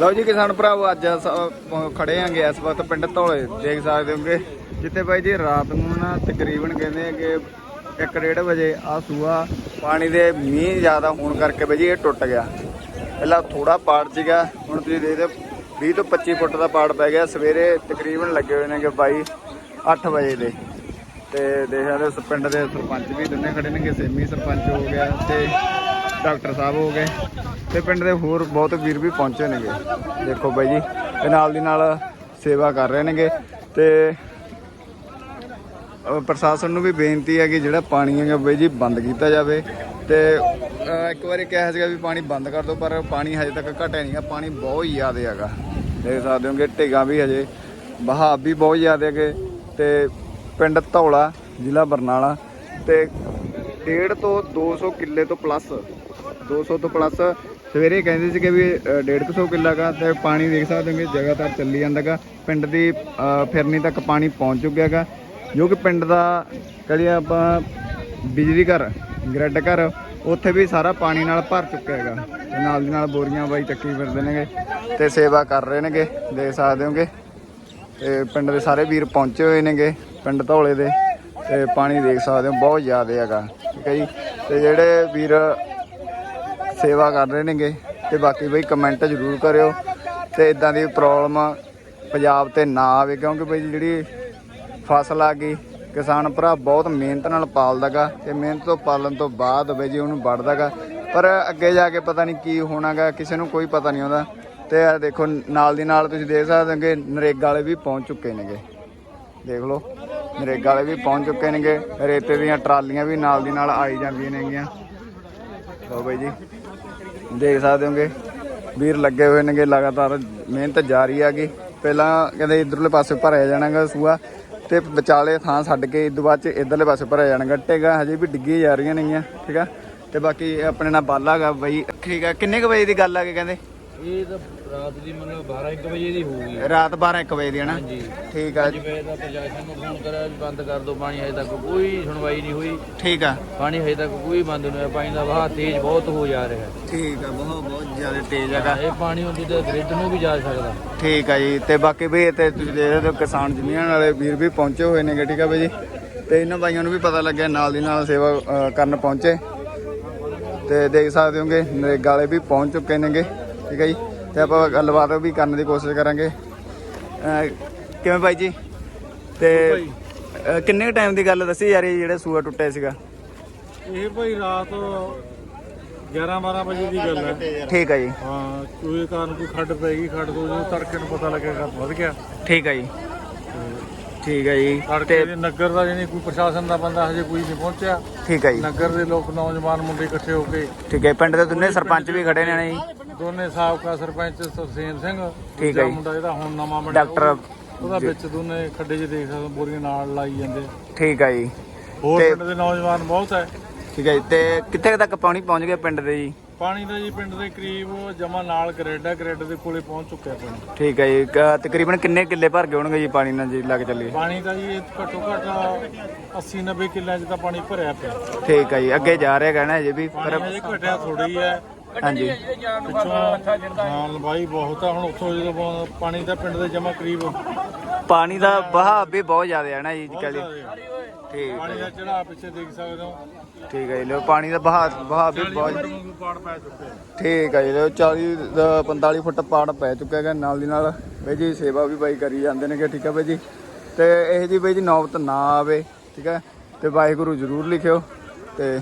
ਲਓ ਜੀ ਕਿਸਾਨ ਭਰਾਵੋ, ਅੱਜ ਸ- ਖੜੇ ਆਂਗੇ ਇਸ ਵਕਤ ਪਿੰਡ ਧੌਲੇ, ਦੇਖ ਸਕਦੇ ਹੋਗੇ ਜਿੱਥੇ ਬਾਈ ਜੀ ਰਾਤ ਨੂੰ ਨਾ ਤਕਰੀਬਨ ਕਹਿੰਦੇ ਆ ਕਿ 1:30 ਵਜੇ ਆ ਸੂਆ ਪਾਣੀ ਦੇ ਮੀਂਹ ਜ਼ਿਆਦਾ ਹੋਣ ਕਰਕੇ ਬਾਈ ਜੀ ਇਹ ਟੁੱਟ ਗਿਆ। ਪਹਿਲਾਂ ਥੋੜਾ ਪਾੜ ਸੀਗਾ, ਹੁਣ ਤੁਸੀਂ ਦੇਖਦੇ ਹੋ 20 ਤੋਂ 25 ਫੁੱਟ ਦਾ ਪਾੜ ਪੈ ਗਿਆ। ਸਵੇਰੇ ਤਕਰੀਬਨ ਲੱਗੇ ਹੋਏ ਨੇ ਕਿ ਬਾਈ 8 ਵਜੇ ਦੇ। ਤੇ ਦੇਖ ਸਕਦੇ ਹੋ, ਪਿੰਡ ਦੇ ਸਰਪੰਚ ਵੀ ਦੋਨੇ ਖੜੇ ਨੇ ਕਿ ਸੇਮੀ ਸਰਪੰਚ ਹੋ ਗਿਆ, ਤੇ ਡਾਕਟਰ ਸਾਹਿਬ ਹੋ ਗਏ ਤੇ ਪਿੰਡ ਦੇ ਹੋਰ ਬਹੁਤ ਵੀਰ ਵੀ ਪਹੁੰਚੇ ਨੇਗੇ। ਦੇਖੋ ਬਾਈ ਜੀ, ਤੇ ਨਾਲ ਦੀ ਨਾਲ ਸੇਵਾ ਕਰ ਰਹੇ ਨੇਗੇ ਤੇ ਪ੍ਰਸ਼ਾਸਨ ਨੂੰ ਵੀ ਬੇਨਤੀ ਹੈ ਕਿ ਜਿਹੜਾ ਪਾਣੀ ਹੈਗਾ ਬਾਈ ਜੀ ਬੰਦ ਕੀਤਾ ਜਾਵੇ ਤੇ ਇੱਕ ਵਾਰੀ ਕਿਹਾ ਸੀਗਾ ਵੀ ਪਾਣੀ ਬੰਦ ਕਰ ਦਿਓ, ਪਰ ਪਾਣੀ ਹਜੇ ਤੱਕ ਘਟਿਆ ਨਹੀਂਗਾ ਪਾਣੀ ਬਹੁਤ ਜ਼ਿਆਦਾ ਹੈਗਾ। ਦੇਖ ਸਕਦੇ ਹੋ ਕਿ ਢੇਗਾ ਵੀ ਹਜੇ ਬਹਾਵ ਵੀ ਬਹੁਤ ਜ਼ਿਆਦਾ ਹੈਗੇ ਤੇ ਪਿੰਡ ਧੌਲਾ ਜ਼ਿਲ੍ਹਾ ਬਰਨਾਲਾ ਤੇ 1.5 ਤੋਂ 200 ਕਿੱਲੇ ਤੋਂ ਪਲੱਸ 200 ਤੋਂ ਪਲੱਸ ਸਵੇਰੇ ਕਹਿੰਦੇ ਸੀਗੇ ਵੀ ਅ, 150 ਕਿੱਲਾ ਗਾ ਤੇ ਪਾਣੀ ਦੇਖ ਸਕਦੇ ਹੋਗੇ ਜਗ੍ਹਾਤਾਰ ਚੱਲੀ ਜਾਂਦਾਗਾ ਪਿੰਡ ਦੀ ਫਿਰਨੀ ਤੱਕ ਪਾਣੀ ਪਹੁੰਚ ਚੁੱਕਿਆਗਾ ਜੋ ਕਿ ਪਿੰਡ ਦਾ ਕਹਲੀਏ ਆਪਾਂ ਬਿਜਲੀ ਘਰ ਗ੍ਰਿਡ ਘਰ ਉੱਥੇ ਵੀ ਸਾਰਾ ਪਾਣੀ ਨਾਲ ਭਰ ਚੁੱਕਿਆ ਹੈਗਾ। ਨਾਲ ਦੀ ਨਾਲ ਬੋਰੀਆਂ ਬਾਈ ਚੱਕੀ ਫਿਰਦੇ ਨੇਗੇ ਤੇ ਸੇਵਾ ਕਰ ਰਹੇ ਨੇਗੇ ਦੇਖ ਸਕਦੇ ਹੋਗੇ। ਤੇ ਪਿੰਡ ਦੇ ਸਾਰੇ ਵੀਰ ਪਹੁੰਚੇ ਹੋਏ ਨੇਗੇ ਪਿੰਡ ਧੌਲੇ ਦੇ। ਤੇ ਪਾਣੀ ਦੇਖ ਸਕਦੇ ਹੋ ਬਹੁਤ ਜ਼ਿਆਦਾ ਹੈਗਾ ਠੀਕ ਹੈ ਜੀ। ਤੇ ਜਿਹੜੇ ਵੀਰ ਸੇਵਾ ਕਰ ਰਹੇ ਨੇਗੇ ਤੇ ਬਾਕੀ ਬਈ ਕਮੈਂਟ ਜ਼ਰੂਰ ਕਰਿਓ ਤੇ ਇਦਾਂ ਦੀ ਪ੍ਰੋਬਲਮ ਪੰਜਾਬ ਤੇ ਨਾ ਆਵੇ ਕਿਉਂਕਿ ਬਈ ਜਿਹੜੀ ਫਸਲ ਆ ਗਈ, ਕਿਸਾਨ ਭਰਾ ਬਹੁਤ ਮਿਹਨਤ ਨਾਲ ਪਾਲਦਾਗਾ ਤੇ ਮਿਹਨਤ ਤੋਂ ਪਾਲਣ ਤੋਂ ਬਾਅਦ ਬਈ ਜੀ ਉਹਨੂੰ ਵੱਢਦਾਗਾ। ਪਰ ਅੱਗੇ ਜਾ ਕੇ ਪਤਾ ਨਹੀਂ ਕੀ ਹੋਣਾਗਾ, ਕਿਸੇ ਨੂੰ ਕੋਈ ਪਤਾ ਨਹੀਂ ਆਉਂਦਾ ਤੇ ਆ ਦੇਖੋ ਨਾਲ ਦੀ ਨਾਲ ਤੁਸੀਂ ਦੇਖ ਸਕਦੇ ਹੋ ਕਿ ਨਰੇਗਾ ਵਾਲੇ ਵੀ ਪਹੁੰਚ ਚੁੱਕੇ ਨੇਗੇ। ਦੇਖ ਲਓ, ਨਰੇਗਾ ਵਾਲੇ ਵੀ ਪਹੁੰਚ ਚੁੱਕੇ ਨੇਗੇ, ਰੇਤੇ ਦੀਆਂ ਟਰਾਲੀਆਂ ਵੀ ਨਾਲ ਦੀ ਨਾਲ ਆਈ ਜਾਂਦੀਆਂ ਨੇਗੀਆਂ। ਲਓ ਬਾਈ ਜੀ। ਦੇਖ ਸਕਦੇ ਹੋਗੇ, ਵੀਰ ਲੱਗੇ ਹੋਏ ਨੇਗੇ, ਲਗਾਤਾਰ ਮਿਹਨਤ ਜਾਰੀ ਹੈਗੀ। ਪਹਿਲਾਂ ਕਹਿੰਦੇ ਇਧਰਲੇ ਪਾਸੇ ਭਰਿਆ ਜਾਣਾਗਾ ਸੂਆ, ਤੇ ਵਿਚਾਲੇ ਥਾਂ ਛੱਡ ਕੇ ਇਦੋਂ ਬਾਅਦ ਚ ਇਧਰਲੇ ਪਾਸੇ ਭਰਿਆ ਜਾਣਾਗਾ। ਟੇਗਾ ਹਜੇ ਵੀ ਡਿੱਗੀ ਜਾ ਰਹੀਆਂ ਨੇਗੀਆਂ, ਠੀਕ ਆ? ਤੇ ਬਾਕੀ ਆਪਣੇ ਨਾਲ ਬਾਲਾ ਹੈਗਾ ਬਈ, ਠੀਕ ਆ? ਕਿੰਨੇ ਕੁ ਵਜੇ ਦੀ ਗੱਲ ਆ ਕੇ ਕਹਿੰਦੇ? ਇਹ ਤਾਂ ਰਾਤ ਦੀ ਮਤਲਬ 12 1 ਵਜੇ ਦੀ ਹੋਊਗੀ। ਰਾਤ 12 1 ਵਜੇ ਦੀ ਹੈ ਨਾ? ਹਾਂਜੀ। ਠੀਕ ਆ। ਜਿਵੇਂ ਦਾ ਪ੍ਰਸ਼ਾਸਨ ਨੂੰ ਫੋਨ ਕਰਿਆ ਵੀ ਬੰਦ ਕਰ ਦਿਓ ਪਾਣੀ ਹਜੇ ਤੱਕ ਕੋਈ ਸੁਣਵਾਈ ਨਹੀਂ ਹੋਈ। ਠੀਕ ਆ। ਪਾਣੀ ਹਜੇ ਤੱਕ ਕੋਈ ਬੰਦ ਨਹੀਂ ਹੋਇਆ ਪਾਣੀ ਦਾ ਵਹਾਅ ਤੇਜ਼ ਬਹੁਤ ਹੋ ਜਾ ਰਿਹਾ ਹੈ। ਠੀਕ ਆ ਬਹੁਤ ਬਹੁਤ ਜ਼ਿਆਦਾ ਤੇਜ਼ ਹੈਗਾ। ਇਹ ਪਾਣੀ ਹੁੰਦੀ ਤਾਂ ਗ੍ਰਿਡ ਨੂੰ ਵੀ ਜਾ ਸਕਦਾ। ਠੀਕ ਆ ਜੀ ਤੇ ਬਾਕੀ ਵੀ ਤੇ ਤੁਸੀਂ ਦੇਖ ਰਹੇ ਹੋ ਕਿਸਾਨ ਯੂਨੀਅਨ ਵਾਲੇ ਵੀਰ ਵੀ ਪਹੁੰਚੇ ਹੋਏ ਨੇਗੇ ਠੀਕ ਆ ਬਈ ਜੀ। ਤੇ ਇਹਨਾਂ ਬਾਈਆਂ ਨੂੰ ਵੀ ਪਤਾ ਲੱਗਿਆ ਨਾਲ ਦੀ ਨਾਲ ਸੇਵਾ ਅ, ਕਰਨ ਪਹੁੰਚੇ। ਤੇ ਦੇਖ ਸਕਦੇ ਹੋਗੇ ਨਰੇਗਾ ਵਾਲੇ ਵੀ ਪਹੁੰਚ ਚੁੱਕੇ ਨੇਗੇ ਠੀਕ ਆ ਜੀ। ਤੇ ਆਪਾਂ ਗੱਲਬਾਤ ਵੀ ਕਰਨ ਦੀ ਕੋਸ਼ਿਸ਼ ਕਰਾਂਗੇ। ਕਿਵੇਂ ਬਾਈ ਜੀ? ਤੇ ਕਿੰਨੇ ਟਾਈਮ ਦੀ ਗੱਲ ਦੱਸੀ ਯਾਰ ਇਹ ਜਿਹੜਾ ਸੂਆ ਟੁੱਟਿਆ ਸੀਗਾ? ਇਹ ਭਾਈ ਰਾਤ 11 12 ਵਜੇ ਦੀ ਗੱਲ ਹੈ। ਠੀਕ ਆ ਜੀ। ਹਾਂ ਕੋਈ ਕਾਰਨ ਕੋਈ ਖੱਡ ਪੈ ਗਈ ਖੱਡ ਤੋਂ ਜਦੋਂ ਤੜਕੇ ਨੂੰ ਪਤਾ ਲੱਗਿਆ ਵੱਧ ਗਿਆ। ਠੀਕ ਆ ਜੀ। ਠੀਕ ਆ ਜੀ। ਤੇ ਨਗਰ ਦਾ ਜਾਨੀ ਕੋਈ ਪ੍ਰਸ਼ਾਸਨ ਦਾ ਬੰਦਾ ਹਜੇ ਕੋਈ ਨਹੀਂ ਪਹੁੰਚਿਆ। ਠੀਕ ਆ ਜੀ। ਨਗਰ ਦੇ ਲੋਕ ਨੌਜਵਾਨ ਮੁੰਡੇ ਇਕੱਠੇ ਹੋ ਕੇ ਠੀਕ ਹੈ ਪਿੰਡ ਦੇ ਦੋਨੇ ਸਰਪੰਚ ਵੀ ਖੜੇ ਨੇ ਜੀ। ਦੋਨੇ ਸਾਬਕਾ ਸਰਪੰਚ ਸਰਸੇਨ ਸਿੰਘ ਠੀਕ ਹੈ ਜੀ। ਮੁੰਡਾ ਜਿਹੜਾ ਹੁਣ ਨਵਾਂ ਬਣਿਆ ਡਾਕਟਰ ਉਹ- ਉਹਦਾ ਵਿੱਚ ਦੋਨੇ ਖੱਡੇ 'ਚ ਦੇਖ ਸਕਦੇ ਹੋ, ਬੋਰੀਆਂ ਨਾਲ ਲਾਈ ਜਾਂਦੇ। ਠੀਕ ਆ ਜੀ। ਹੋਰ ਤੇ- ਪਿੰਡ ਦੇ ਨੌਜਵਾਨ ਬਹੁਤ ਹੈ। ਠੀਕ ਹੈ ਜੀ ਤੇ ਕਿੱਥੇ ਕੁ ਤੱਕ ਪਾਣੀ ਪਹੁੰਚ ਗਿਆ ਪਿੰਡ ਦੇ ਜੀ? ਪਾਣੀ ਦਾ ਜੀ ਪਿੰਡ ਦੇ ਕਰੀਬ ਜਮਾ ਨਾਲ ਗ੍ਰਿਡ ਹੈ ਗ੍ਰਿਡ ਦੇ ਕੋਲੇ ਪਹੁੰਚ ਚੁੱਕਿਆ ਪਾਣੀ ਠੀਕ ਹੈ ਜੀ ਕ- ਤਕਰੀਬਨ ਕਿੰਨੇ ਕਿੱਲੇ ਭਰ ਗਏ ਹੋਣਗੇ ਜੀ ਪਾਣੀ ਨਾਲ ਜੀ ਲੱਗ ਚੱਲੀ? ਪਾਣੀ ਦਾ ਜੀ ਇਹ ਘੱਟੋ ਘੱਟ 80 90 ਕਿੱਲਿਆਂ 'ਚ ਤਾਂ ਪਾਣੀ ਭਰਿਆ ਪਿਆ। ਠੀਕ ਹੈ ਜੀ ਅੱਗੇ ਜਾ ਰਿਹਾ ਕਹਿਣਾ ਹਜੇ ਵੀ ਪਰ ਪਾਣੀ ਹਜੇ ਘਟਿਆ ਥੋੜੀ ਹੈ। ਹਾਂਜੀ ਹਾਂ। ਲੰਬਾਈ ਬਹੁਤ ਆ ਹੁਣ ਉੱਥੋਂ ਜਦੋਂ ਪਾਣੀ ਦਾ ਪਿੰਡ ਦੇ ਜਮਾ ਕਰੀਬ। ਪਾਣੀ ਦਾ ਵਹਾਅ ਵੀ ਬਹੁਤ ਜ਼ਿਆਦਾ ਹੈ ਨਾ ਜੀ ਕੱਲੀ ਠੀਕ ਪਾਣੀ ਦਾ ਚੜਾ ਪਿੱਛੇ ਦੇਖ ਸਕਦੇ ਹੋ। ਠੀਕ ਹੈ ਜੀ ਲੋ ਪਾਣੀ ਦਾ ਵਹਾਅ ਵਹਾਅ ਵੀ ਬਹੁਤ ਨੂੰ ਪਾੜ ਪੈ ਚੁੱਕਿਆ ਠੀਕ ਹੈ ਜੀ ਲੋ 40 ਦਾ 45 ਫੁੱਟ ਪਾੜ ਪੈ ਚੁੱਕਿਆ ਹੈਗਾ। ਨਾਲ ਦੀ ਨਾਲ ਬਈ ਜੀ ਸੇਵਾ ਵੀ ਬਾਈ ਕਰੀ ਜਾਂਦੇ ਨੇਗੇ ਠੀਕ ਹੈ ਬਈ ਜੀ। ਤੇ ਇਹ ਜੀ ਬਈ ਜੀ ਨੌਬਤ ਨਾ ਆਵੇ ਠੀਕ ਹੈ। ਤੇ ਵਾਹਿਗੁਰੂ ਜ਼ਰੂਰ ਲਿਖਿਓ ਤੇ